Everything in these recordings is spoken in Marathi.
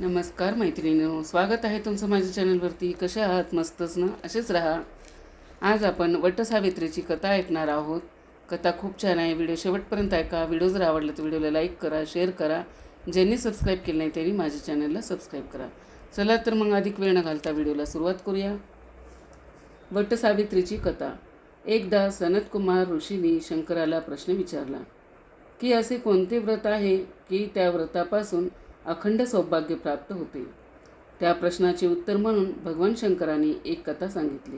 नमस्कार मैत्रिणींनो स्वागत आहे तुमचं माझ्या चॅनलवरती. कसे आहात? मस्तच ना? असेच राहा. आज आपण वटसावित्रीची कथा ऐकणार आहोत. कथा खूप छान आहे. व्हिडिओ शेवटपर्यंत ऐका. व्हिडिओ जर आवडला तर व्हिडिओला लाईक करा शेअर करा. ज्यांनी सबस्क्राईब केलं नाही त्यांनी माझ्या चॅनलला सबस्क्राईब करा. चला तर मग अधिक वेळ न घालता व्हिडिओला सुरुवात करूया. वटसावित्रीची कथा. एकदा सनतकुमार ऋषींनी शंकराला प्रश्न विचारला की असे कोणते व्रत आहे? की त्या व्रतापासून अखंड सौभाग्य प्राप्त होते. त्या प्रश्नाचे उत्तर म्हणून भगवान शंकरांनी एक कथा सांगितली.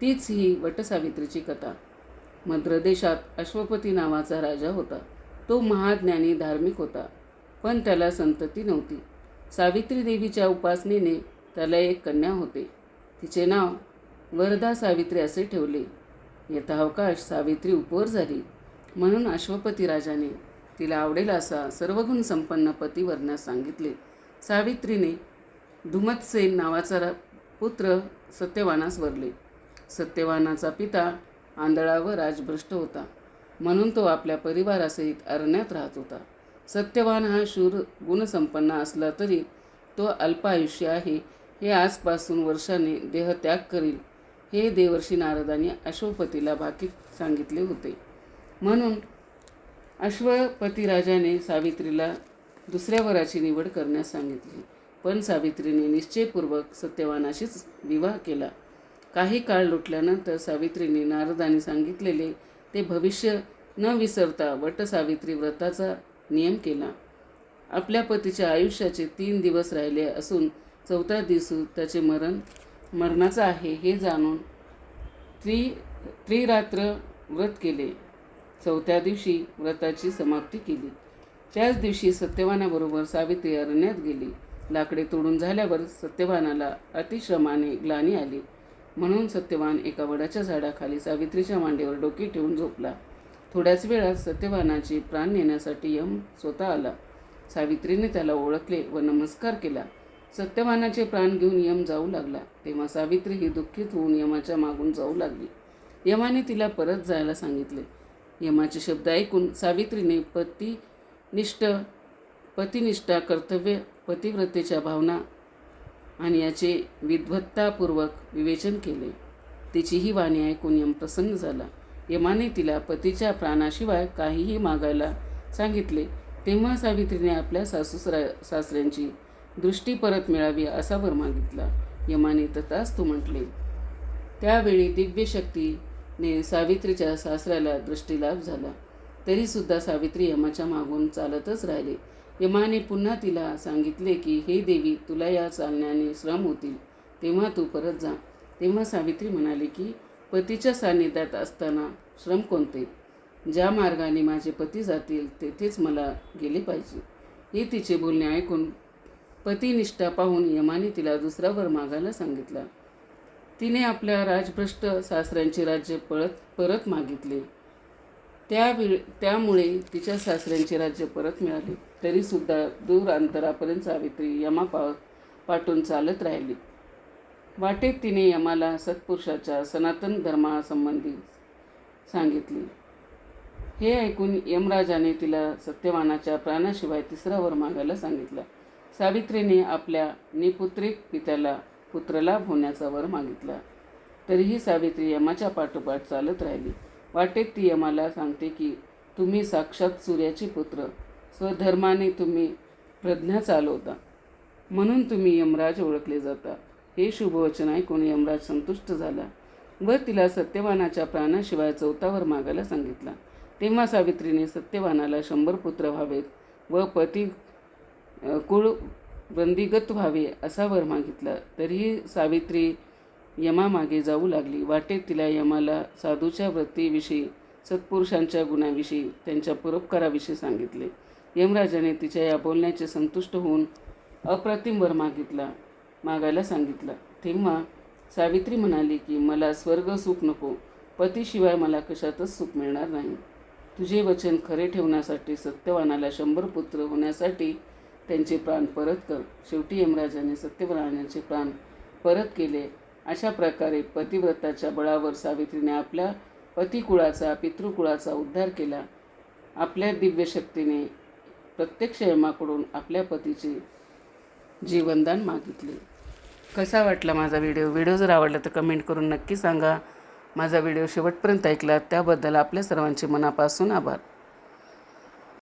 तीच ही वटसावित्रीची कथा. मद्रदेशात अश्वपती नावाचा राजा होता. तो महाज्ञानी धार्मिक होता पण त्याला संतती नव्हती. सावित्री देवीच्या उपासनेने त्याला एक कन्या होते. तिचे नाव वरदा सावित्री असे ठेवले. यथावकाश सावित्री उपवर झाली म्हणून अश्वपती राजाने तिला आवडेल असा सर्वगुण संपन्न पती वरण्यास सांगितले. सावित्रीने धुमतसेन नावाचा रा- पुत्र सत्यवानास वरले. सत्यवानाचा पिता आंधळा व राजभ्रष्ट होता. म्हणून तो आपल्या परिवारासहित अरण्यात राहत होता. सत्यवान हा शूर गुणसंपन्न असला तरी तो अल्प आयुष्य आहे. हे आजपासून वर्षाने देहत्याग करील. हे देवर्षी नारदाने अशोपतीला भाकीत सांगितले होते. म्हणून अश्वपतीराजाने सावित्रीला दुसऱ्या वराची निवड करण्यास सांगितली. पण सावित्रीने निश्चयपूर्वक सत्यवानाशीच विवाह केला. काही काळ लुटल्यानंतर सावित्रीने नारदाने सांगितलेले ते भविष्य न विसरता वटसावित्री व्रताचा नियम केला. आपल्या पतीच्या आयुष्याचे तीन दिवस राहिले असून चौथ्या दिवशी त्याचे मरण मरणाचं आहे हे जाणून त्रि त्रिरात्र व्रत केले. चौथ्या दिवशी व्रताची समाप्ती केली. त्याच दिवशी सत्यवानाबरोबर सावित्री अरण्यात गेली. लाकडे तोडून झाल्यावर सत्यवानाला अतिश्रमाने ग्लानी आली. म्हणून सत्यवान एका वडाच्या झाडाखाली सावित्रीच्या मांडीवर डोके ठेवून झोपला. थोड्याच वेळात सत्यवानाचे प्राण नेण्यासाठी यम स्वतः आला. सावित्रीने त्याला ओळखले व नमस्कार केला. सत्यवानाचे प्राण घेऊन यम जाऊ लागला. तेव्हा सावित्री ही दुःखित होऊन यमाच्या मागून जाऊ लागली. यमाने तिला परत जायला सांगितले. यमाचे शब्द ऐकून सावित्रीने पतिनिष्ठ पतिनिष्ठा कर्तव्य पतिव्रतेच्या भावना आणि याचे विद्वत्तापूर्वक विवेचन केले. तिची ही वाणी ऐकून यम प्रसन्न झाला. यमाने तिला पतीच्या प्राणाशिवाय काहीही मागायला सांगितले. तेव्हा सावित्रीने आपल्या सासूसरा सासऱ्यांची दृष्टी परत मिळावी असा वर मागितला. यमाने तथाच तू म्हटले त्यावेळी ने सावित्रीच्या सासऱ्याला दृष्टीलाभ झाला. तरीसुद्धा सावित्री यमाच्या मागून चालतच राहिले. यमाने पुन्हा तिला सांगितले की हे देवी तुला या चालण्याने श्रम होतील. तेव्हा तू परत जा. तेव्हा सावित्री म्हणाली की पतीच्या सान्निध्यात असताना श्रम कोणते? ज्या मार्गाने माझे पती जातील तेथेच मला गेले पाहिजे. हे तिचे बोलणे ऐकून पतिनिष्ठा पाहून यमाने तिला दुसरा वर मागायला सांगितला. तिने आपल्या राजभ्रष्ट सासऱ्यांचे राज्य पळत परत मागितले. त्यावेळी त्यामुळे तिच्या सासऱ्यांचे राज्य परत मिळाले. तरीसुद्धा दूर अंतरापर्यंत सावित्री यमा पा पाठून चालत राहिली. वाटेत तिने यमाला सत्पुरुषाच्या सनातन धर्मासंबंधी सांगितले. हे ऐकून यमराजाने तिला सत्यवानाच्या प्राणाशिवाय तिसरा वर मागायला सांगितला. सावित्रीने आपल्या निपुत्रिक पित्याला पुत्रलाभ होण्याचा वर मागितला. तरीही सावित्री यमाच्या पाठोपाठ चालत राहिली. वाटेत ती यमाला सांगते की तुम्ही साक्षात सूर्याचे पुत्र. स्वधर्माने तुम्ही प्रज्ञा चालवता. म्हणून तुम्ही यमराज ओळखले जाता. हे शुभवचन ऐकून यमराज संतुष्ट झाला व तिला सत्यवानाच्या प्राणाशिवाय चौथावर मागायला सांगितला. तेव्हा सावित्रीने सत्यवानाला शंभर पुत्र व्हावेत व पती कुळ बंदीगत व्हावे असा वर मागितला. तरीही सावित्री यमामागे जाऊ लागली. वाटेत तिला यमाला साधूच्या वृत्तीविषयी सत्पुरुषांच्या गुणाविषयी त्यांच्या परोपकाराविषयी सांगितले. यमराजाने तिच्या या बोलण्याचे संतुष्ट होऊन अप्रतिम वर मागितला मागायला सांगितला. तेव्हा सावित्री म्हणाली की मला स्वर्ग सुख नको. पतीशिवाय मला कशातच सुख मिळणार नाही. तुझे वचन खरे ठेवण्यासाठी सत्यवानाला शंभर पुत्र होण्यासाठी त्यांचे प्राण परत कर. शेवटी यमराजाने सत्यवानाचे प्राण परत केले. अशा प्रकारे पतिव्रताच्या बळावर सावित्रीने आपल्या पतिकुळाचा पितृकुळाचा उद्धार केला. आपल्या दिव्यशक्तीने प्रत्यक्ष यमाकडून आपल्या पतीचे जीवनदान मागितले. कसा वाटला माझा व्हिडिओ? व्हिडिओ जर आवडला तर कमेंट करून नक्की सांगा. माझा व्हिडिओ शेवटपर्यंत ऐकला त्याबद्दल आपल्या सर्वांचे मनापासून आभार.